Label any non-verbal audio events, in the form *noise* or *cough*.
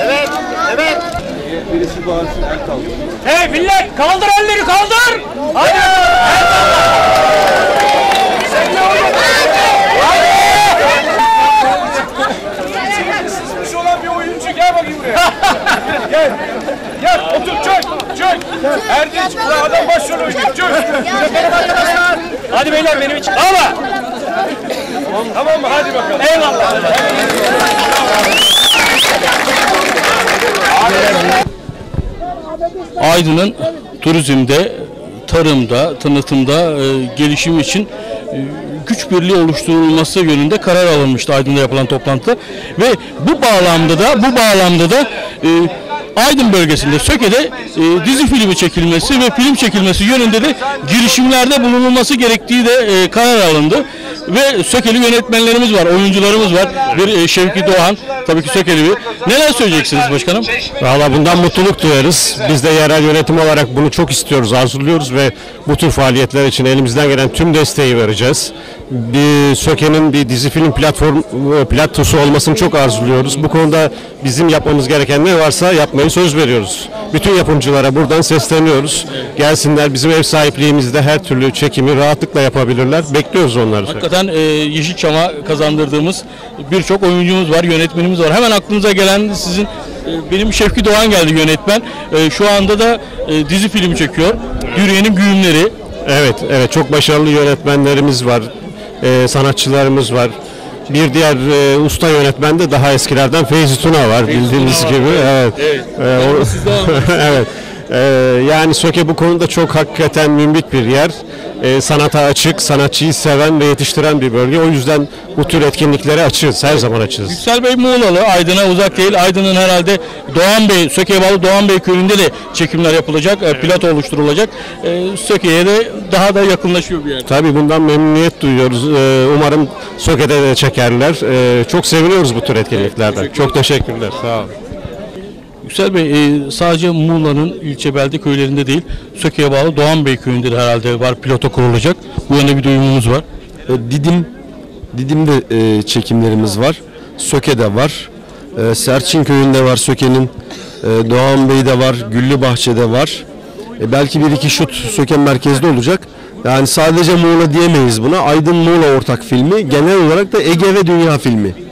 Evet, evet. Birisi bağırsın el kaldır. Hey millet kaldır elleri kaldır. Hadi. Sen ne oğlum? Sıkmış olan bir oyuncu gel bakayım buraya. *laughs* gel. Gel otur çök çök. Erdinç bu adam başrol oyuncu çök. Çökelim arkadaşlar. Hadi beyler benim için. Ama. Tamam mı? Hadi bakalım. Eyvallah. Aydın'ın turizmde, tarımda, tanıtımda e, gelişim için e, güç birliği oluşturulması yönünde karar alınmıştı Aydın'da yapılan toplantıda ve bu bağlamda da bu bağlamda da e, Aydın bölgesinde Söke'de e, dizi filmi çekilmesi ve film çekilmesi yönünde de girişimlerde bulunulması gerektiği de e, karar alındı. Ve Sökeli yönetmenlerimiz var, oyuncularımız var. Bir e, Şevki Doğan, tabii ki Sökeli bir. Neler söyleyeceksiniz başkanım? Valla bundan mutluluk duyarız. Biz de yerel yönetim olarak bunu çok istiyoruz, arzuluyoruz ve bu tür faaliyetler için elimizden gelen tüm desteği vereceğiz. Bir Söke'nin bir dizi film platform platosu olmasını çok arzuluyoruz. Bu konuda bizim yapmamız gereken ne varsa yapmayı söz veriyoruz. Bütün yapımcılara buradan sesleniyoruz. Gelsinler bizim ev sahipliğimizde her türlü çekimi rahatlıkla yapabilirler. Bekliyoruz onları. Hakikaten e, Yeşilçam'a kazandırdığımız birçok oyuncumuz var, yönetmenimiz var. Hemen aklınıza gelen sizin e, benim Şevki Doğan geldi yönetmen. E, şu anda da e, dizi filmi çekiyor. Yürüyenin Güğümleri. Evet, evet çok başarılı yönetmenlerimiz var, sanatçılarımız var. Bir diğer e, usta yönetmen de daha eskilerden Feyzi Tuna var bildiğiniz Tuna var, gibi. Evet. evet. E, o- Siz devam edin. *laughs* evet. E, yani Söke bu konuda çok hakikaten mümbit bir yer. E, sanata açık, sanatçıyı seven ve yetiştiren bir bölge. O yüzden bu tür etkinliklere açığız, her zaman açığız. Yüksel Bey Muğlalı, Aydın'a uzak değil. Aydın'ın herhalde Doğan Bey, Söke'ye bağlı Doğan Bey köyünde de çekimler yapılacak, e, plato oluşturulacak. E, Söke'ye de daha da yakınlaşıyor bir yer. Tabii bundan memnuniyet duyuyoruz. E, umarım Söke'de de çekerler. E, çok seviniyoruz bu tür etkinliklerden. Çok teşekkürler. Sağ olun. Yüksel Bey e, sadece Muğla'nın ilçe belde köylerinde değil, Söke'ye bağlı Doğan Bey köyünde de herhalde var piloto kurulacak. Bu yönde bir duyumumuz var. E, Didim Didim'de e, çekimlerimiz var. Söke'de var. E, Serçin köyünde var Söke'nin. E, Doğan Bey'de var. Güllü Bahçe'de var. E, belki bir iki şut Söke merkezde olacak. Yani sadece Muğla diyemeyiz buna. Aydın Muğla ortak filmi. Genel olarak da Ege ve Dünya filmi.